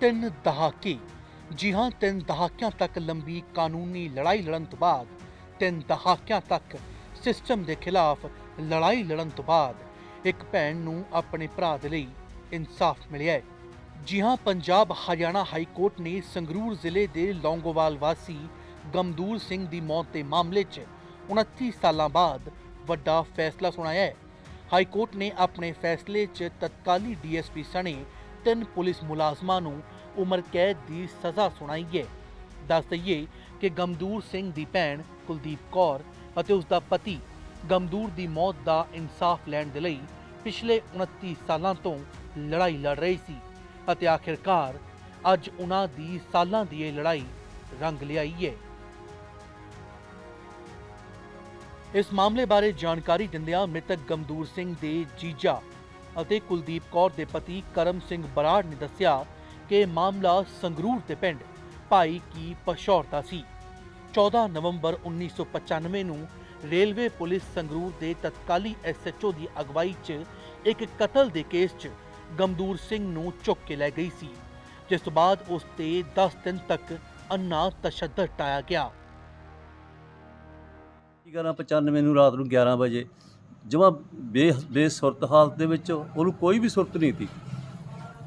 ਤਿੰਨ ਦਹਾਕੇ ਜੀ ਹਾਂ ਤਿੰਨ ਦਹਾਕਿਆਂ ਤੱਕ ਲੰਬੀ ਕਾਨੂੰਨੀ ਲੜਾਈ ਲੜਨ ਤੋਂ ਬਾਅਦ, ਤਿੰਨ ਦਹਾਕਿਆਂ ਤੱਕ ਸਿਸਟਮ ਦੇ ਖਿਲਾਫ ਲੜਾਈ ਲੜਨ ਤੋਂ ਬਾਅਦ ਇੱਕ ਭੈਣ ਨੂੰ ਆਪਣੇ ਭਰਾ ਦੇ ਲਈ ਇਨਸਾਫ ਮਿਲਿਆ ਹੈ। ਜੀ ਹਾਂ ਪੰਜਾਬ ਹਰਿਆਣਾ ਹਾਈ ਕੋਰਟ ਨੇ ਸੰਗਰੂਰ ਜ਼ਿਲ੍ਹੇ ਦੇ ਲੌਂਗੋਵਾਲ ਵਾਸੀ ਗਮਦੂਰ ਸਿੰਘ ਦੀ ਮੌਤ ਦੇ ਮਾਮਲੇ 'ਚ 29 ਸਾਲਾਂ ਬਾਅਦ ਵੱਡਾ ਫੈਸਲਾ ਸੁਣਾਇਆ ਹੈ। ਹਾਈ ਕੋਰਟ ਨੇ ਆਪਣੇ ਫੈਸਲੇ 'ਚ ਤਤਕਾਲੀ ਡੀਐਸਪੀ ਸਣੇ ਤਿੰਨ ਪੁਲਿਸ ਮੁਲਾਜ਼ਮਾਂ ਨੂੰ ਉਮਰ ਕੈਦ ਦੀ ਸਜ਼ਾ ਸੁਣਾਈ ਹੈ। ਦੱਸ ਦਈਏ ਕਿ ਗਮਦੂਰ ਸਿੰਘ ਦੀ ਭੈਣ ਕੁਲਦੀਪ ਕੌਰ ਅਤੇ ਉਸ ਦਾ ਪਤੀ ਗਮਦੂਰ ਦੀ ਮੌਤ ਦਾ ਇਨਸਾਫ ਲੈਣ ਦੇ ਲਈ ਪਿਛਲੇ 29 ਸਾਲਾਂ ਤੋਂ ਲੜਾਈ ਲੜ ਰਹੀ ਸੀ ਅਤੇ ਆਖਿਰਕਾਰ ਅੱਜ ਉਹਨਾਂ ਦੀ ਸਾਲਾਂ ਦੀ ਇਹ ਲੜਾਈ ਰੰਗ ਲਿਆਈ ਹੈ। ਇਸ ਮਾਮਲੇ ਬਾਰੇ ਜਾਣਕਾਰੀ ਦਿੰਦਿਆਂ ਮ੍ਰਿਤਕ ਗਮਦੂਰ ਸਿੰਘ ਦੇ ਜੀਜਾ ਅਤੇ ਕੁਲਦੀਪ ਕੌਰ ਦੇ ਪਤੀ ਕਰਮ ਸਿੰਘ ਬਰਾੜ ਨੇ ਦੱਸਿਆ ਕਿ ਮਾਮਲਾ ਸੰਗਰੂਰ ਦੇ ਪਿੰਡ ਭਾਈ ਕੀ ਪਸ਼ੌਰ ਦਾ ਸੀ। 14 ਨਵੰਬਰ 1995 ਨੂੰ ਰੇਲਵੇ ਪੁਲਿਸ ਸੰਗਰੂਰ ਦੇ ਤਤਕਾਲੀ ਐਸਐਚਓ ਦੀ ਅਗਵਾਈ 'ਚ ਇੱਕ ਕਤਲ ਦੇ ਕੇਸ 'ਚ ਗਮਦੂਰ ਸਿੰਘ ਨੂੰ ਚੁੱਕ ਕੇ ਲੈ ਗਈ ਸੀ, ਜਿਸ ਤੋਂ ਬਾਅਦ ਉਸ ਤੇ 10 ਦਿਨ ਤੱਕ ਅੰਨਾ ਤਸ਼ੱਦਦ ਟਾਇਆ ਗਿਆ। 1195 ਨੂੰ ਰਾਤ ਨੂੰ 11 ਵਜੇ ਜਮਾ ਬੇ ਬੇਸੁਰਤ ਹਾਲਤ ਦੇ ਵਿੱਚ ਉਹਨੂੰ ਕੋਈ ਵੀ ਸੁਰਤ ਨਹੀਂ ਸੀ।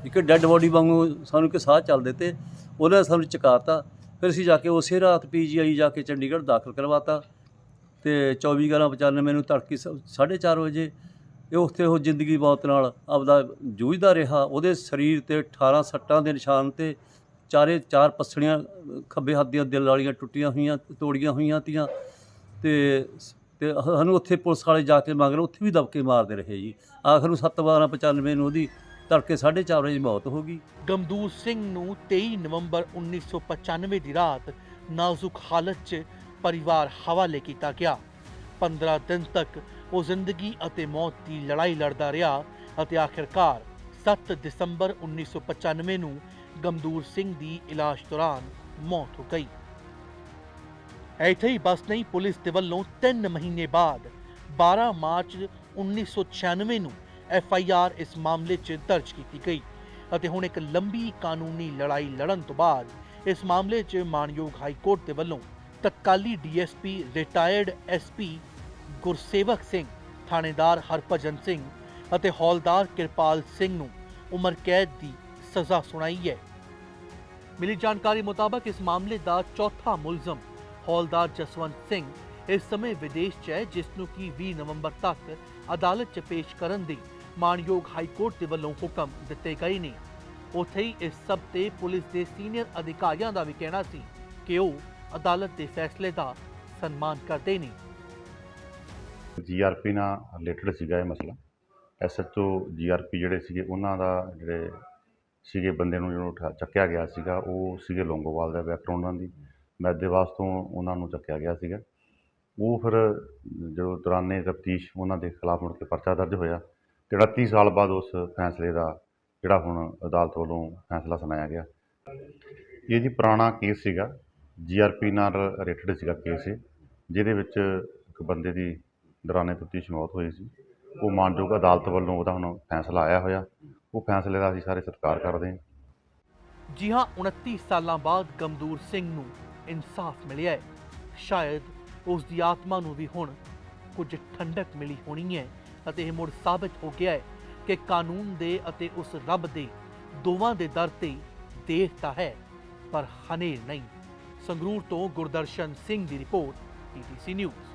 ਇੱਕ ਡੈੱਡ ਬੋਡੀ ਵਾਂਗੂ ਸਾਨੂੰ ਕਿ ਸਾਹ ਚੱਲਦੇ ਤੇ ਉਹਨਾਂ ਨੇ ਸਾਨੂੰ ਚਕਾਤਾ, ਫਿਰ ਅਸੀਂ ਜਾ ਕੇ ਉਸੇ ਰਾਤ ਪੀਜੀਆਈ ਜਾ ਕੇ ਚੰਡੀਗੜ੍ਹ ਦਾਖਲ ਕਰਵਾਤਾ ਤੇ 24 1195 ਨੂੰ ਤੜਕੇ 4:30 ਵਜੇ ਇਹ ਉੱਥੇ ਉਹ ਜ਼ਿੰਦਗੀ ਮੌਤ ਨਾਲ ਆਪਦਾ ਜੂਝਦਾ ਰਿਹਾ, ਉਹਦੇ ਸਰੀਰ ਤੇ 18 ਸੱਟਾਂ ਦੇ ਨਿਸ਼ਾਨ ਤੇ ਚਾਰੇ ਚਾਰ ਪਸੜੀਆਂ ਖੱਬੇ ਹੱਥ ਦੀਆਂ ਦਿਲ ਵਾਲੀਆਂ ਟੁੱਟੀਆਂ ਹੋਈਆਂ, ਤੋੜੀਆਂ ਹੋਈਆਂ ਤੀਆਂ ਤੇ ਤੇ ਸਾਨੂੰ ਉੱਥੇ ਪੁਲਿਸ ਵਾਲੇ ਜਾ ਕੇ ਮੰਗ ਰਹੇ, ਉੱਥੇ ਵੀ ਦਬਕੇ ਮਾਰਦੇ ਰਹੇ ਜੀ। ਆਖਰ ਨੂੰ 7/12/95 ਨੂੰ ਉਹਦੀ ਤੜਕੇ 4:30 ਵਜੇ ਮੌਤ ਹੋ ਗਈ। ਗਮਦੂਰ ਸਿੰਘ ਨੂੰ 23 ਨਵੰਬਰ 1995 ਦੀ ਰਾਤ ਨਾਜ਼ੁਕ ਹਾਲਤ 'ਚ ਪਰਿਵਾਰ ਹਵਾਲੇ ਕੀਤਾ ਗਿਆ। 15 ਦਿਨ ਤੱਕ ਉਹ ਜ਼ਿੰਦਗੀ ਅਤੇ ਮੌਤ ਦੀ ਲੜਾਈ ਲੜਦਾ ਰਿਹਾ ਅਤੇ ਆਖਿਰਕਾਰ 7 ਦਸੰਬਰ 1995 ਨੂੰ ਗਮਦੂਰ ਸਿੰਘ ਦੀ ਇਲਾਜ ਦੌਰਾਨ ਮੌਤ ਹੋ ਗਈ। ਇੱਥੇ ਹੀ ਬਸ ਨਹੀਂ, ਪੁਲਿਸ ਦੇ ਵੱਲੋਂ 3 ਮਹੀਨੇ ਬਾਅਦ 12 ਮਾਰਚ 1996 ਨੂੰ ਐਫ ਆਈ ਆਰ ਇਸ ਮਾਮਲੇ 'ਚ ਦਰਜ ਕੀਤੀ ਗਈ ਅਤੇ ਹੁਣ ਇੱਕ ਲੰਬੀ ਕਾਨੂੰਨੀ ਲੜਾਈ ਲੜਨ ਤੋਂ ਬਾਅਦ ਇਸ ਮਾਮਲੇ 'ਚ ਮਾਨਯੋਗ ਹਾਈ ਕੋਰਟ ਦੇ ਵੱਲੋਂ ਤਤਕਾਲੀ DSP retired SP Gursevak Singh, ਥਾਣੇਦਾਰ ਹਰਭਜਨ ਸਿੰਘ ਅਤੇ ਹੌਲਦਾਰ ਕਿਰਪਾਲ ਸਿੰਘ ਨੂੰ ਉਮਰ ਕੈਦ ਦੀ ਸਜ਼ਾ ਸੁਣਾਈ ਹੈ। ਮਿਲੀ ਜਾਣਕਾਰੀ ਮੁਤਾਬਕ ਇਸ ਮਾਮਲੇ ਦਾ ਚੌਥਾ ਮੁਲਜ਼ਮ ਹੌਲਦਾਰ ਜਸਵੰਤ ਸਿੰਘ ਇਸ ਸਮੇਂ ਵਿਦੇਸ਼ 'ਚ ਹੈ ਜਿਸ ਨੂੰ ਕਿ 20 ਨਵੰਬਰ ਤੱਕ ਅਦਾਲਤ 'ਚ ਪੇਸ਼ ਕਰਨ ਦੇ ਮਾਨਯੋਗ ਹਾਈ ਕੋਰਟ ਦੇ ਵੱਲੋਂ ਹੁਕਮ ਦਿੱਤੇ ਗਏ ਨੇ। ਉੱਥੇ ਹੀ ਇਸ ਸਭ ਤੇ ਪੁਲਿਸ ਦੇ ਸੀਨੀਅਰ ਅਧਿਕਾਰੀਆਂ ਦਾ ਵੀ ਕਹਿਣਾ ਸੀ ਕਿ ਉਹ ਅਦਾਲਤ ਦੇ ਫੈਸਲੇ ਦਾ ਸਨਮਾਨ ਕਰਦੇ ਨੇ। ਜੀਆਰਪੀ ਨਾਲ ਰਿਲੇਟਡ ਸੀਗਾ ਇਹ ਮਸਲਾ। ਐਸਐਚਓ ਜੀਆਰਪੀ ਜਿਹੜੇ ਸੀਗੇ, ਉਹਨਾਂ ਦਾ ਜਿਹੜੇ ਸੀਗੇ ਬੰਦੇ ਨੂੰ ਜਿਹਨੂੰ ਚੱਕਿਆ ਗਿਆ ਸੀਗਾ, ਉਹ ਸੀਗੇ ਲੌਂਗੋਵਾਲ ਦਾ ਬੈਕਗਰਾਉਂਡ ਉਹਨਾਂ ਦੀ। ਮੈਦੇਵਾਸ ਤੋਂ ਉਹਨਾਂ ਨੂੰ ਚੱਕਿਆ ਗਿਆ ਸੀਗਾ। ਉਹ ਫਿਰ ਜਦੋਂ ਦੌਰਾਨੇ ਤਫਤੀਸ਼ ਉਹਨਾਂ ਦੇ ਖਿਲਾਫ ਮੁੜ ਕੇ ਪਰਚਾ ਦਰਜ ਹੋਇਆ ਤੇ 38 ਸਾਲ ਬਾਅਦ ਉਸ ਫੈਸਲੇ ਦਾ ਜਿਹੜਾ ਹੁਣ ਅਦਾਲਤ ਵੱਲੋਂ ਫੈਸਲਾ ਸੁਣਾਇਆ ਗਿਆ। ਇਹ ਜੀ ਪੁਰਾਣਾ ਕੇਸ ਸੀਗਾ ਜੀਆਰਪੀ ਨਾਲ ਰਿਲੇਟਡ ਸੀਗਾ ਕੇਸ ਇਹ, ਜਿਹਦੇ ਵਿੱਚ ਇੱਕ ਬੰਦੇ ਦੀ ਦੌਰਾਨੇ ਤਫਤੀਸ਼ ਮੌਤ ਹੋਈ ਸੀ। ਉਹ ਮਾਨਯੋਗ ਅਦਾਲਤ ਵੱਲੋਂ ਉਹਦਾ ਹੁਣ ਫੈਸਲਾ ਆਇਆ ਹੋਇਆ। ਉਹ ਫੈਸਲੇ ਦਾ ਅਸੀਂ ਸਾਰੇ ਸਤਿਕਾਰ ਕਰਦੇ ਹਾਂ। ਜੀ ਹਾਂ 29 ਸਾਲਾਂ ਬਾਅਦ ਗਮਦੂਰ ਸਿੰਘ ਨੂੰ ਇਨਸਾਫ ਮਿਲਿਆ ਹੈ। ਸ਼ਾਇਦ ਉਸ ਦੀ ਆਤਮਾ ਨੂੰ ਵੀ ਹੁਣ ਕੁਝ ਠੰਡਕ ਮਿਲੀ ਹੋਣੀ ਹੈ ਅਤੇ ਇਹ ਮੁੜ ਸਾਬਤ ਹੋ ਗਿਆ ਹੈ ਕਿ ਕਾਨੂੰਨ ਦੇ ਅਤੇ ਉਸ ਰੱਬ ਦੇ ਦੋਵਾਂ ਦੇ ਦਰ ਤੇ ਦੇਰ ਤਾਂ ਹੈ, ਪਰ ਹਨੇਰ ਨਹੀਂ। ਸੰਗਰੂਰ ਤੋਂ ਗੁਰਦਰਸ਼ਨ ਸਿੰਘ ਦੀ ਰਿਪੋਰਟ ਪੀਟੀਸੀ ਨਿਊਜ਼।